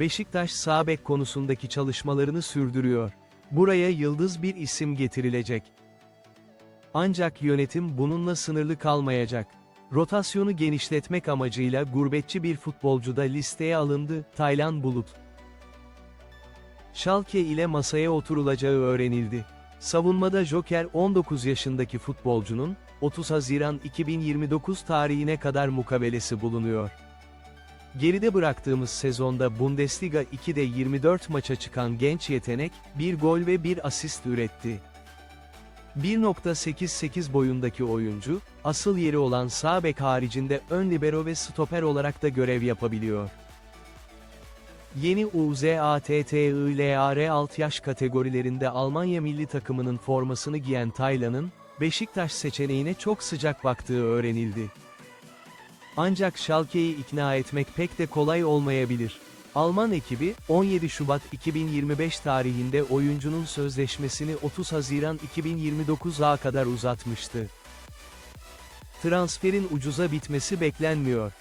Beşiktaş sağ bek konusundaki çalışmalarını sürdürüyor. Buraya yıldız bir isim getirilecek. Ancak yönetim bununla sınırlı kalmayacak. Rotasyonu genişletmek amacıyla gurbetçi bir futbolcu da listeye alındı, Taylan Bulut. Schalke ile masaya oturulacağı öğrenildi. Savunmada Joker 19 yaşındaki futbolcunun, 30 Haziran 2029 tarihine kadar mukavelesi bulunuyor. Geride bıraktığımız sezonda Bundesliga 2'de 24 maça çıkan genç yetenek, bir gol ve bir asist üretti. 1.88 boyundaki oyuncu, asıl yeri olan sağ bek haricinde ön libero ve stoper olarak da görev yapabiliyor. Yeni UZATTILAR alt yaş kategorilerinde Almanya milli takımının formasını giyen Taylan'ın, Beşiktaş seçeneğine çok sıcak baktığı öğrenildi. Ancak Schalke'yi ikna etmek pek de kolay olmayabilir. Alman ekibi, 17 Şubat 2025 tarihinde oyuncunun sözleşmesini 30 Haziran 2029'a kadar uzatmıştı. Transferin ucuza bitmesi beklenmiyor.